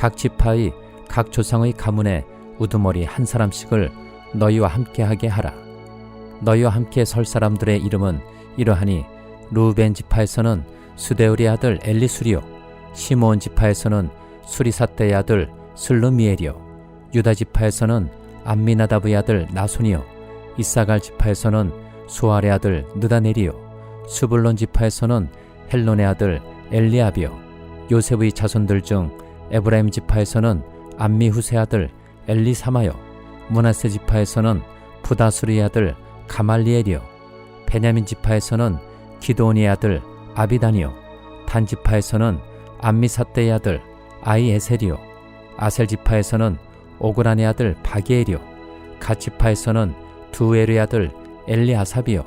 각 지파의 각 조상의 가문에 우두머리 한 사람씩을 너희와 함께하게 하라. 너희와 함께 설 사람들의 이름은 이러하니 루벤 지파에서는 수데울의 아들 엘리수리요 시몬 지파에서는 수리사떼의 아들 슬루미엘이요 유다 지파에서는 암미나다브의 아들 나손이요 이사갈 지파에서는 수알의 아들 느다넬이요 수불론 지파에서는 헬론의 아들 엘리압이요 요셉의 자손들 중 에브라임 지파에서는 암미 후세 아들 엘리사마요 문하세 지파에서는 부다수리의 아들 가말리엘이요 베냐민 지파에서는 기도온의 아들 아비단이요 단 지파에서는 암미사떼의 아들 아이에셀이요 아셀 지파에서는 오그란의 아들 바기엘이요 갓 지파에서는 두엘의 아들 엘리아삽이요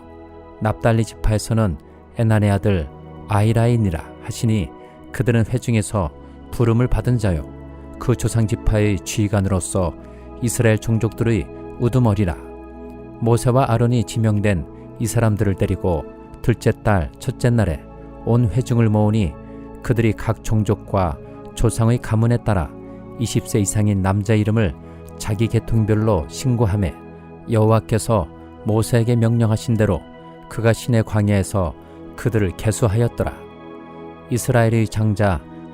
납달리 지파에서는 에난의 아들 아이라인이라 하시니 그들은 회중에서 부름을 받은 자요 그 조상 지파의 지휘관으로서 이스라엘 종족들의 우두머리라 모세와 아론이 지명된 이 사람들을 데리고 둘째 달 첫째 날에 온 회중을 모으니 그들이 각 종족과 조상의 가문에 따라 20세 이상인 남자 이름을 자기 계통별로 신고함에 여호와께서 모세에게 명령하신 대로 그가 신의 광야에서 그들을 계수하였더라. 이스라엘의 장자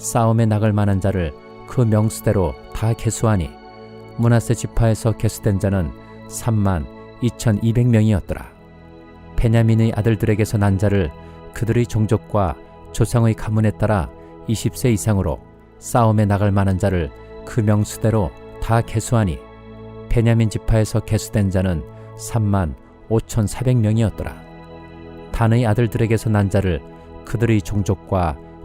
싸움에 나갈 만한 자를 그 명수대로 다 계수하니 문하세 지파에서 계수된 자는 3만 2,200명이었더라. 베냐민의 아들들에게서 난 자를 그들의 종족과 조상의 가문에 따라 20세 이상으로 싸움에 나갈 만한 자를 그 명수대로 다 계수하니 베냐민 지파에서 계수된 자는 3만 5,400명이었더라. 단의 아들들에게서 난 자를 그들의 종족과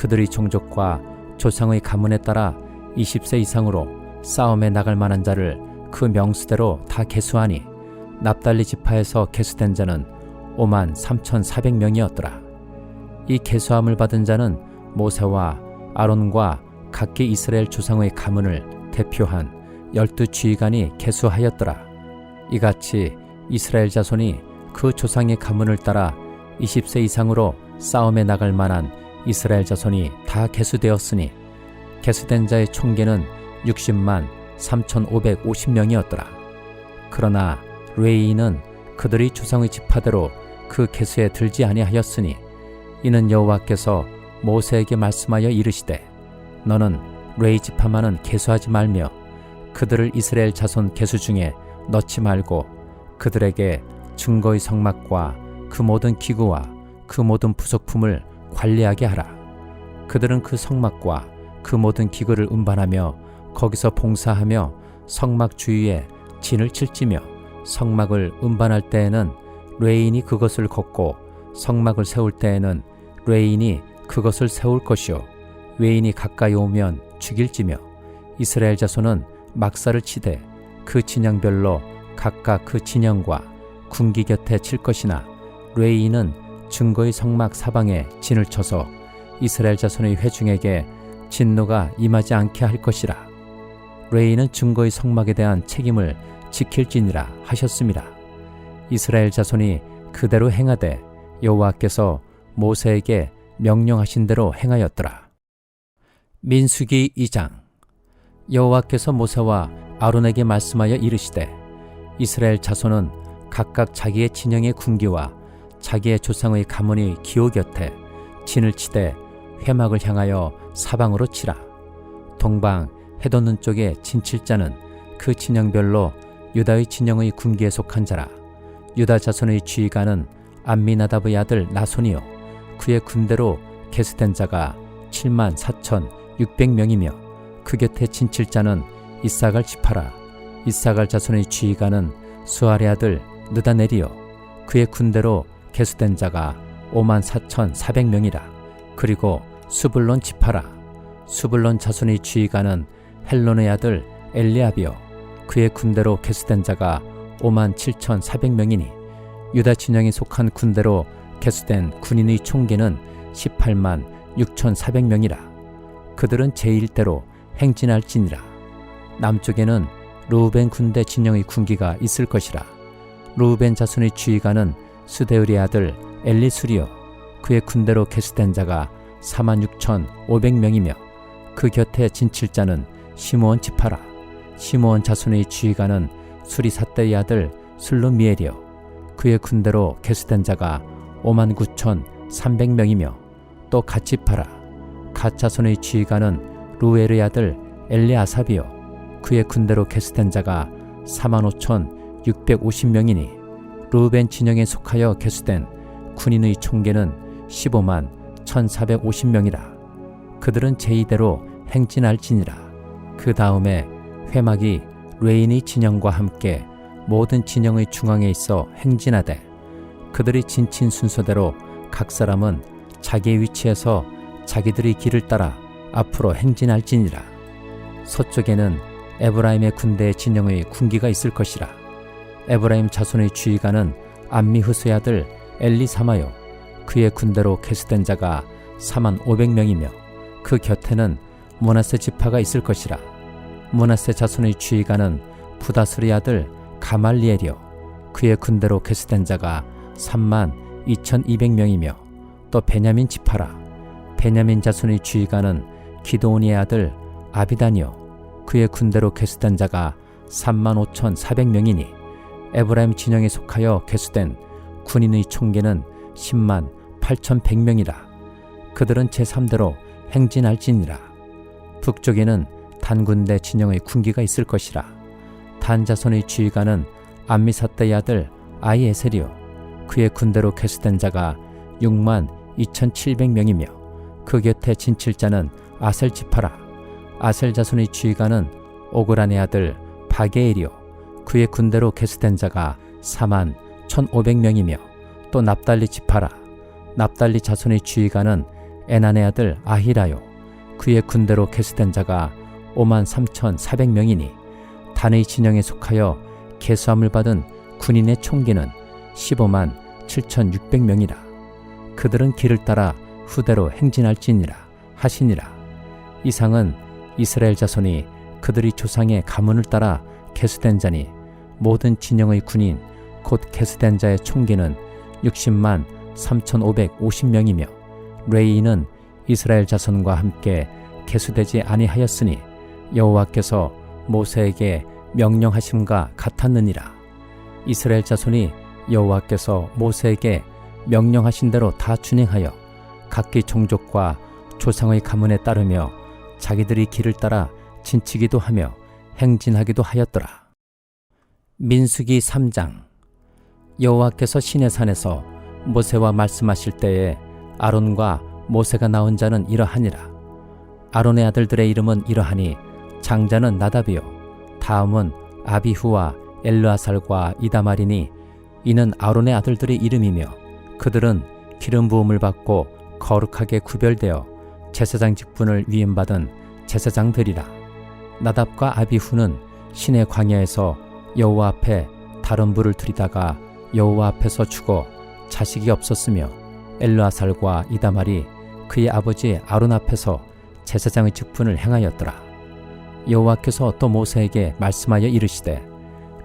그들의 종족과 조상의 가문에 따라 20세 이상으로 싸움에 나갈 만한 자를 그 명수대로 다 계수하니 납달리 지파에서 계수된 자는 5만 3,400명이었더라. 이 계수함을 받은 자는 모세와 아론과 각기 이스라엘 조상의 가문을 대표한 열두 지휘관이 계수하였더라. 이같이 이스라엘 자손이 그 조상의 가문을 따라 20세 이상으로 싸움에 나갈 만한 이스라엘 자손이 다 계수되었으니 계수된 자의 총계는 60만 3,550명이었더라. 그러나 레이인은 그들의 조상의 지파대로 그 계수에 들지 아니하였으니 이는 여호와께서 모세에게 말씀하여 이르시되 너는 레이 지파만은 계수하지 말며 그들을 이스라엘 자손 계수 중에 넣지 말고 그들에게 증거의 성막과 그 모든 기구와 그 모든 부속품을 관리하게 하라. 그들은 그 성막과 그 모든 기구를 운반하며 거기서 봉사하며 성막 주위에 진을 칠지며 성막을 운반할 때에는 레인이 그것을 걷고 성막을 세울 때에는 레인이 그것을 세울 것이요 외인이 가까이 오면 죽일지며 이스라엘 자손은 막사를 치되 그 진영별로 각각 그 진영과 군기 곁에 칠 것이나 레이인은 증거의 성막 사방에 진을 쳐서 이스라엘 자손의 회중에게 진노가 임하지 않게 할 것이라. 레이는 증거의 성막에 대한 책임을 지킬지니라 하셨습니다. 이스라엘 자손이 그대로 행하되 여호와께서 모세에게 명령하신 대로 행하였더라. 민수기 2장 여호와께서 모세와 아론에게 말씀하여 이르시되 이스라엘 자손은 각각 자기의 진영의 군기와 자기의 조상의 가문이 기호 곁에 진을 치되 회막을 향하여 사방으로 치라. 동방 해돋는 쪽에 진칠 자는 그 진영별로 유다의 진영의 군기에 속한 자라. 유다 자손의 지휘관은 암미나답의 아들 나손이요. 그의 군대로 게스된 자가 7만 4천 600명이며 그 곁에 진칠 자는 이사갈 지파라. 이사갈 자손의 지휘관은 수아의 아들 느다네리요. 그의 군대로 개수된 자가 5만 4천 4백명이라. 그리고 수블론 지파라. 수블론 자손의 지휘관은 헬론의 아들 엘리압이요. 그의 군대로 개수된 자가 5만 7천 4백명이니 유다 진영에 속한 군대로 개수된 군인의 총계는 18만 6천 4백명이라. 그들은 제1대로 행진할지니라. 남쪽에는 루벤 군대 진영의 군기가 있을 것이라. 루벤 자손의 지휘관은 수데울의 아들 엘리수리요 그의 군대로 개수된 자가 4만 6천 5백명이며 그 곁에 진칠 자는 시므온 지파라. 시므온 자손의 지휘관은 수리사떼의 아들 술루미엘이요 그의 군대로 개수된 자가 5만 9천 3백명이며 또 갓지파라. 갓 자손의 지휘관은 루엘의 아들 엘리아삽이요 그의 군대로 개수된 자가 4만 5천 650명이니 루벤 진영에 속하여 개수된 군인의 총계는 15만 1450명이라. 그들은 제2대로 행진할지니라. 그 다음에 회막이 레인의 진영과 함께 모든 진영의 중앙에 있어 행진하되 그들이 진친 순서대로 각 사람은 자기의 위치에서 자기들의 길을 따라 앞으로 행진할지니라. 서쪽에는 에브라임의 군대의 진영의 군기가 있을 것이라. 에브라임 자손의 주의관은 암미흐스의 아들 엘리사마요 그의 군대로 개수된 자가 4만 500명이며 그 곁에는 모나세 지파가 있을 것이라. 모나세 자손의 주의관은 부다스리 아들 가말리엘이요 그의 군대로 개수된 자가 3만 2200명이며 또 베냐민 지파라. 베냐민 자손의 주의관은 기도온의 아들 아비단이요 그의 군대로 개수된 자가 3만 5,400명이니 에브라임 진영에 속하여 개수된 군인의 총계는 10만 8,100명이라. 그들은 제3대로 행진할지니라. 북쪽에는 단군대 진영의 군기가 있을 것이라. 단자손의 지휘관은 암미사떼의 아들 아이에셀이요. 그의 군대로 개수된 자가 6만 2,700명이며 그 곁에 진칠 자는 아셀 지파라. 아셀 자손의 지휘관은 오그란의 아들 바게엘이요. 그의 군대로 개수된 자가 4만 1,500명이며 또 납달리 지파라. 납달리 자손의 주의관은 에난의 아들 아히라요. 그의 군대로 개수된 자가 5만 3,400명이니 단의 진영에 속하여 개수함을 받은 군인의 총기는 15만 7,600명이라. 그들은 길을 따라 후대로 행진할지니라 하시니라. 이상은 이스라엘 자손이 그들이 조상의 가문을 따라 계수된 자니 모든 진영의 군인 곧 계수된 자의 총기는 60만 3,550명이며 레이인은 이스라엘 자손과 함께 계수되지 아니하였으니 여호와께서 모세에게 명령하심과 같았느니라. 이스라엘 자손이 여호와께서 모세에게 명령하신 대로 다 준행하여 각기 종족과 조상의 가문에 따르며 자기들이 길을 따라 진치기도 하며 행진하기도 하였더라. 민수기 3장 여호와께서 시내산에서 모세와 말씀하실 때에 아론과 모세가 나온 자는 이러하니라. 아론의 아들들의 이름은 이러하니 장자는 나답이요 다음은 아비후와 엘르아살과 이다말이니 이는 아론의 아들들의 이름이며 그들은 기름 부음을 받고 거룩하게 구별되어 제사장 직분을 위임받은 제사장들이라 나답과 아비후는 신의 광야에서 여호와 앞에 다른 불을 들이다가 여호와 앞에서 죽어 자식이 없었으며 엘르아살과 이다말이 그의 아버지 아론 앞에서 제사장의 직분을 행하였더라 여호와께서 또 모세에게 말씀하여 이르시되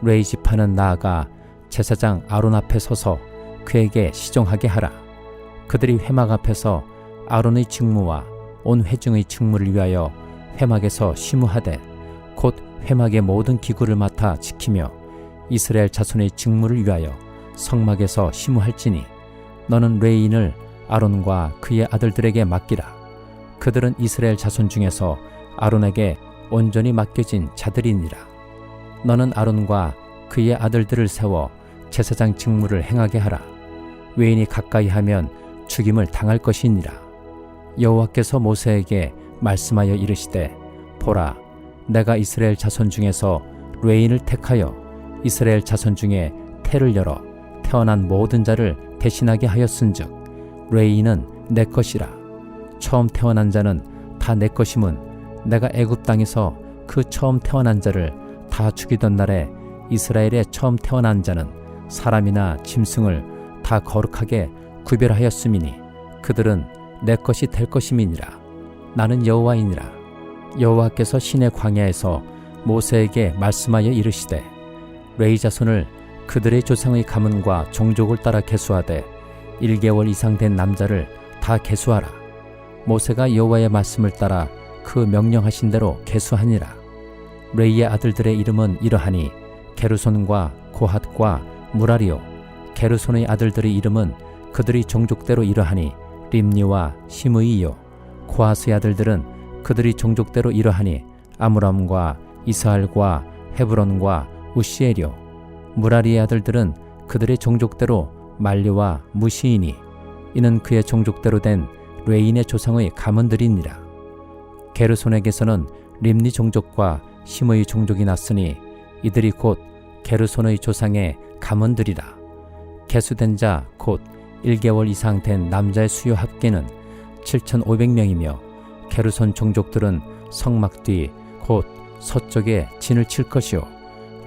레이 지파는 나아가 제사장 아론 앞에 서서 그에게 시종하게 하라. 그들이 회막 앞에서 아론의 직무와 온 회중의 직무를 위하여 회막에서 시무하되 곧 회막의 모든 기구를 맡아 지키며 이스라엘 자손의 직무를 위하여 성막에서 시무할지니 너는 레인을 아론과 그의 아들들에게 맡기라. 그들은 이스라엘 자손 중에서 아론에게 온전히 맡겨진 자들이니라. 너는 아론과 그의 아들들을 세워 제사장 직무를 행하게 하라. 외인이 가까이 하면 죽임을 당할 것이니라. 여호와께서 모세에게 말씀하여 이르시되 보라 내가 이스라엘 자손 중에서 레인을 택하여 이스라엘 자손 중에 태를 열어 태어난 모든 자를 대신하게 하였은즉 레인은 내 것이라. 처음 태어난 자는 다 내 것임은 내가 애굽 땅에서 그 처음 태어난 자를 다 죽이던 날에 이스라엘의 처음 태어난 자는 사람이나 짐승을 다 거룩하게 구별하였음이니 그들은 내 것이 될 것임이니라 나는 여호와이니라. 여호와께서 신의 광야에서 모세에게 말씀하여 이르시되 레이 자손을 그들의 조상의 가문과 종족을 따라 계수하되 1개월 이상 된 남자를 다 계수하라. 모세가 여호와의 말씀을 따라 그 명령하신 대로 계수하니라. 레이의 아들들의 이름은 이러하니 게르손과 고핫과 무라리오 게르손의 아들들의 이름은 그들이 종족대로 이러하니 림니와 시므이요 고하스의 아들들은 그들이 종족대로 이러하니 아므람과 이스할과 헤브론과 우시엘이요 무라리의 아들들은 그들의 종족대로 말리와 무시이니 이는 그의 종족대로 된 레인의 조상의 가문들이니라 게르손에게서는 림니 종족과 심의 종족이 났으니 이들이 곧 게르손의 조상의 가문들이라. 개수된 자 곧 1개월 이상 된 남자의 수요 합계는 7,500명이며 게르손 종족들은 성막 뒤 곧 서쪽에 진을 칠 것이요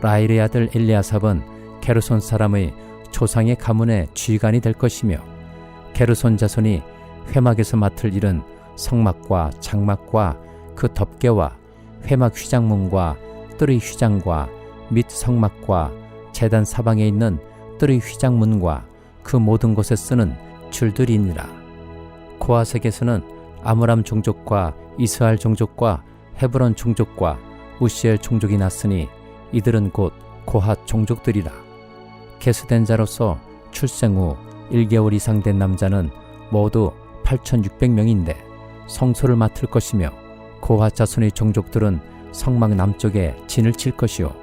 라일의 아들 엘리아삽은 게르손 사람의 조상의 가문의 쥐관이 될 것이며 게르손 자손이 회막에서 맡을 일은 성막과 장막과 그 덮개와 회막 휘장문과 뜰의 휘장과 및 성막과 재단 사방에 있는 뜰의 휘장문과 그 모든 곳에 쓰는 줄들이니라. 고아색에서는 아므람 종족과 이스할 종족과 헤브론 종족과 우시엘 종족이 났으니 이들은 곧 고핫 종족들이라. 개수된 자로서 출생 후 1개월 이상 된 남자는 모두 8,600명인데 성소를 맡을 것이며 고핫 자손의 종족들은 성막 남쪽에 진을 칠 것이요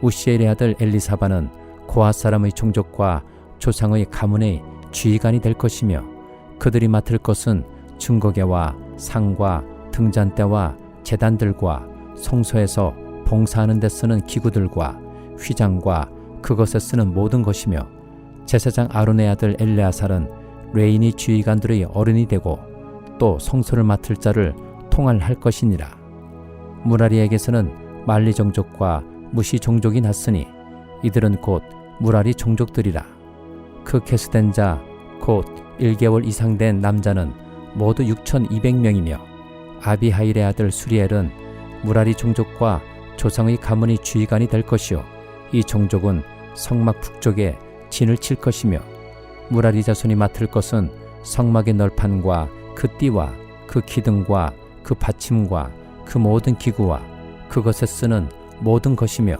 우시엘의 아들 엘리사바는 고핫 사람의 종족과 조상의 가문의 주의관이 될 것이며 그들이 맡을 것은 증거계와 상과 등잔대와 재단들과 성소에서 봉사하는 데 쓰는 기구들과 휘장과 그것에 쓰는 모든 것이며 제사장 아론의 아들 엘레아살은 레인이 주의관들의 어른이 되고 또 성소를 맡을 자를 통할할 것이니라. 무라리에게서는 말리 종족과 무시 종족이 났으니 이들은 곧 무라리 종족들이라. 그 개수된 자 곧 1개월 이상 된 남자는 모두 6,200명이며 아비하일의 아들 수리엘은 무라리 종족과 조상의 가문의 주의관이 될 것이요 이 종족은 성막 북쪽에 진을 칠 것이며 무라리 자손이 맡을 것은 성막의 널판과 그 띠와 그 기둥과 그 받침과 그 모든 기구와 그것에 쓰는 모든 것이며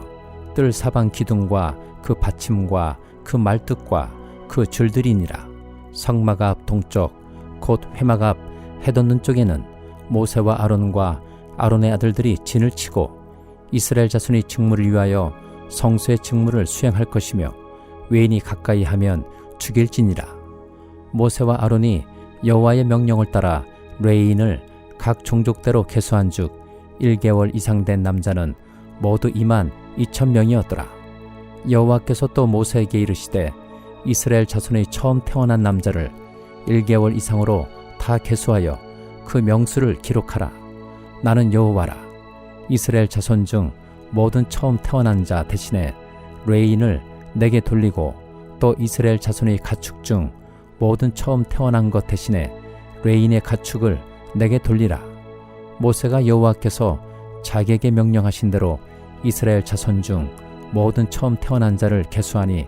뜰 사방 기둥과 그 받침과 그 말뚝과 그 줄들이니라 성막 앞 동쪽 곧 회막 앞 해돋는 쪽에는 모세와 아론과 아론의 아들들이 진을 치고 이스라엘 자손의 직무를 위하여 성소의 직무를 수행할 것이며 외인이 가까이 하면 죽일지니라. 모세와 아론이 여호와의 명령을 따라 레인을 각 종족대로 계수한 즉 1개월 이상 된 남자는 모두 2만 2천 명이었더라. 여호와께서 또 모세에게 이르시되 이스라엘 자손의 처음 태어난 남자를 1개월 이상으로 다 계수하여 그 명수를 기록하라. 나는 여호와라. 이스라엘 자손 중 모든 처음 태어난 자 대신에 레인을 내게 돌리고 또 이스라엘 자손의 가축 중 모든 처음 태어난 것 대신에 레인의 가축을 내게 돌리라. 모세가 여호와께서 자기에게 명령하신 대로 이스라엘 자손 중 모든 처음 태어난 자를 계수하니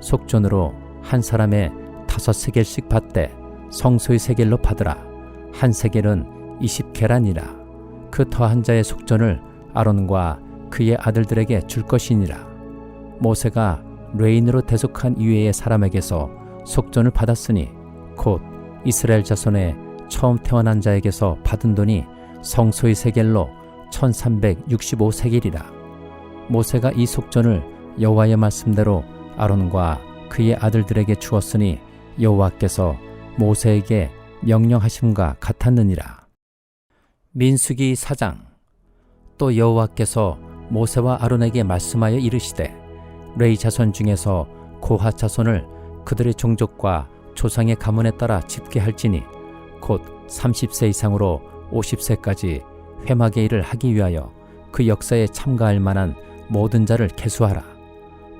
속전으로 한 사람의 다섯 세겔씩 받되 성소의 세겔로 받으라. 한 세겔은 20계란이라. 그 더한 자의 속전을 아론과 그의 아들들에게 줄 것이니라. 모세가 레인으로 대속한 이외의 사람에게서 속전을 받았으니 곧 이스라엘 자손의 처음 태어난 자에게서 받은 돈이 성소의 세겔로 1365세겔이라. 모세가 이 속전을 여호와의 말씀대로 아론과 그의 아들들에게 주었으니 여호와께서 모세에게 명령하심과 같았느니라. 민수기 4장 또 여호와께서 모세와 아론에게 말씀하여 이르시되 레이 자손 중에서 고하 자손을 그들의 종족과 조상의 가문에 따라 집계할지니 곧 30세 이상으로 50세까지 회막의 일을 하기 위하여 그 역사에 참가할 만한 모든 자를 계수하라.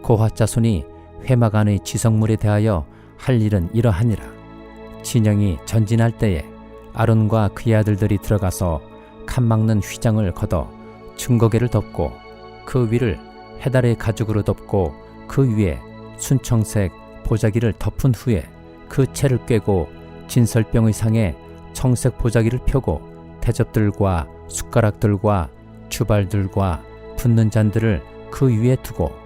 고하 자손이 회막 안의 지성물에 대하여 할 일은 이러하니라. 진영이 전진할 때에 아론과 그의 아들들이 들어가서 칸 막는 휘장을 걷어 증거계를 덮고 그 위를 해달의 가죽으로 덮고 그 위에 순청색 보자기를 덮은 후에 그 채를 꿰고 진설병의 상에 청색 보자기를 펴고 대접들과 숟가락들과 주발들과 붓는 잔들을 그 위에 두고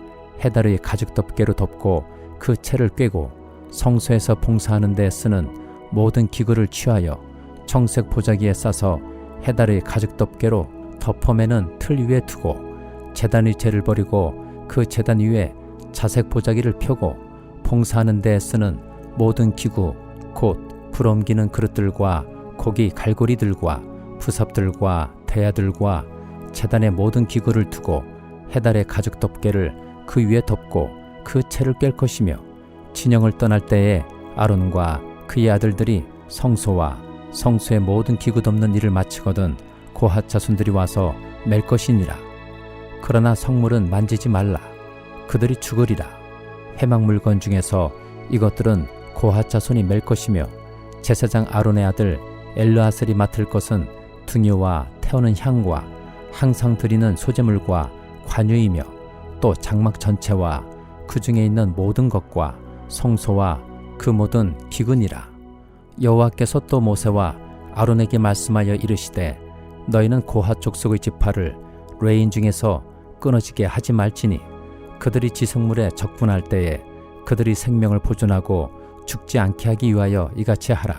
해달의 가죽 덮개로 덮고 그 채를 꿰고 성소에서 봉사하는 데 쓰는 모든 기구를 취하여 청색 보자기에 싸서 해달의 가죽 덮개로 덮어매는 틀 위에 두고 재단의 재를 버리고 그 재단 위에 자색 보자기를 펴고 봉사하는 데 쓰는 모든 기구 곧 불옮기는 그릇들과 고기 갈고리들과 부삽들과 대야들과 재단의 모든 기구를 두고 해달의 가죽 덮개를 그 위에 덮고 그 채를 깰 것이며 진영을 떠날 때에 아론과 그의 아들들이 성소와 성소의 모든 기구 덮는 일을 마치거든 고핫 자손들이 와서 맬 것이니라. 그러나 성물은 만지지 말라. 그들이 죽으리라. 해막 물건 중에서 이것들은 고핫 자손이 맬 것이며 제사장 아론의 아들 엘르아슬이 맡을 것은 등유와 태우는 향과 항상 드리는 소재물과 관유이며 또 장막 전체와 그 중에 있는 모든 것과 성소와 그 모든 기근이라. 여호와께서 또 모세와 아론에게 말씀하여 이르시되 너희는 고하 족속의 지파를 레인 중에서 끊어지게 하지 말지니 그들이 지성물에 적분할 때에 그들이 생명을 보존하고 죽지 않게 하기 위하여 이같이 하라.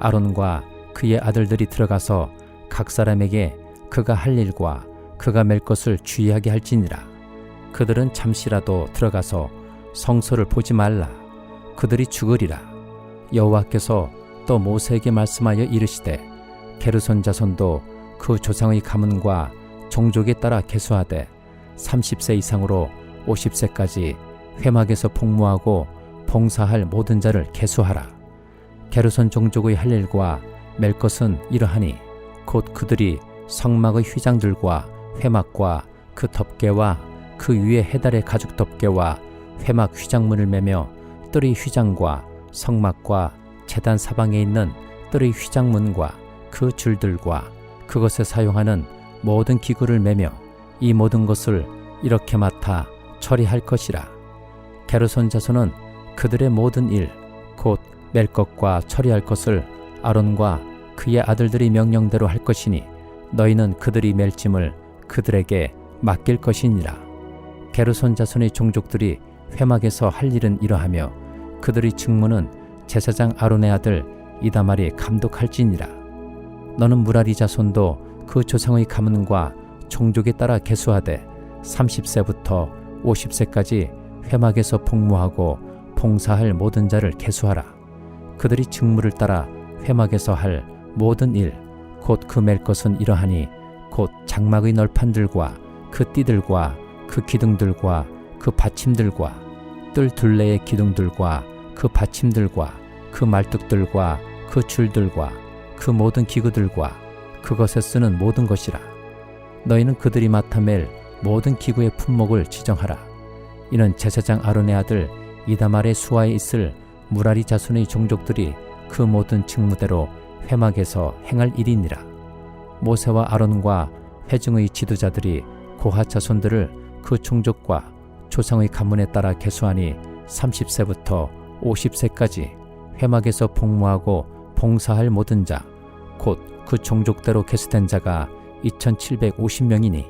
아론과 그의 아들들이 들어가서 각 사람에게 그가 할 일과 그가 맬 것을 주의하게 할지니라 그들은 잠시라도 들어가서 성소를 보지 말라. 그들이 죽으리라. 여호와께서 또 모세에게 말씀하여 이르시되 게르손 자손도 그 조상의 가문과 종족에 따라 계수하되 30세 이상으로 50세까지 회막에서 복무하고 봉사할 모든 자를 계수하라. 게르손 종족의 할 일과 맬 것은 이러하니 곧 그들이 성막의 휘장들과 회막과 그 덮개와 그 위에 해달의 가죽 덮개와 회막 휘장문을 매며 뜰의 휘장과 성막과 재단 사방에 있는 뜰의 휘장문과 그 줄들과 그것에 사용하는 모든 기구를 매며 이 모든 것을 이렇게 맡아 처리할 것이라. 게르손 자손은 그들의 모든 일, 곧맬 것과 처리할 것을 아론과 그의 아들들이 명령대로 할 것이니 너희는 그들이 맬 짐을 그들에게 맡길 것이니라. 게르손 자손의 종족들이 회막에서 할 일은 이러하며 그들의 직무는 제사장 아론의 아들 이다말이 감독할지니라. 너는 무라리 자손도 그 조상의 가문과 종족에 따라 계수하되 30세부터 50세까지 회막에서 복무하고 봉사할 모든 자를 계수하라. 그들이 직무를 따라 회막에서 할 모든 일, 곧그맬 것은 이러하니 곧 장막의 널판들과 그 띠들과 그 기둥들과 그 받침들과 뜰 둘레의 기둥들과 그 받침들과 그 말뚝들과 그 줄들과 그 모든 기구들과 그것에 쓰는 모든 것이라. 너희는 그들이 맡아 맬 모든 기구의 품목을 지정하라. 이는 제사장 아론의 아들 이다말의 수하에 있을 무라리 자손의 종족들이 그 모든 직무대로 회막에서 행할 일이니라. 모세와 아론과 회중의 지도자들이 고하 자손들을 그 종족과 조상의 가문에 따라 계수하니 30세부터 50세까지 회막에서 복무하고 봉사할 모든 자, 곧 그 종족대로 계수된 자가 2750명이니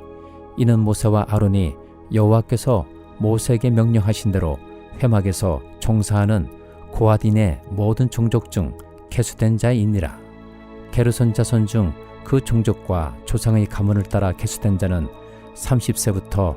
이는 모세와 아론이 여호와께서 모세에게 명령하신 대로 회막에서 종사하는 고아딘의 모든 종족 중 계수된 자이니라. 게르손 자손 중 그 종족과 조상의 가문을 따라 계수된 자는 30세부터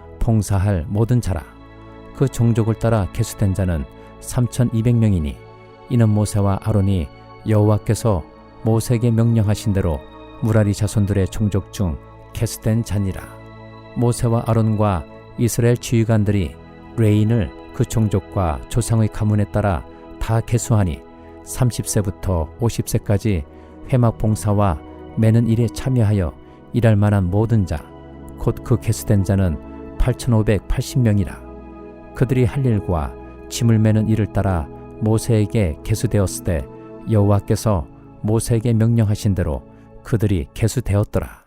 봉사할 모든 자라. 그 종족을 따라 계수된 자는 3,200명이니 이는 모세와 아론이 여호와께서 모세에게 명령하신 대로 무라리 자손들의 종족 중 계수된 자니라. 모세와 아론과 이스라엘 지휘관들이 레인을 그 종족과 조상의 가문에 따라 다 계수하니 30세부터 50세까지 회막 봉사와 매는 일에 참여하여 일할 만한 모든 자, 곧그 계수된 자는 8,580명이라. 그들이 할 일과 짐을 매는 일을 따라 모세에게 계수되었을 때 여호와께서 모세에게 명령하신 대로 그들이 계수되었더라.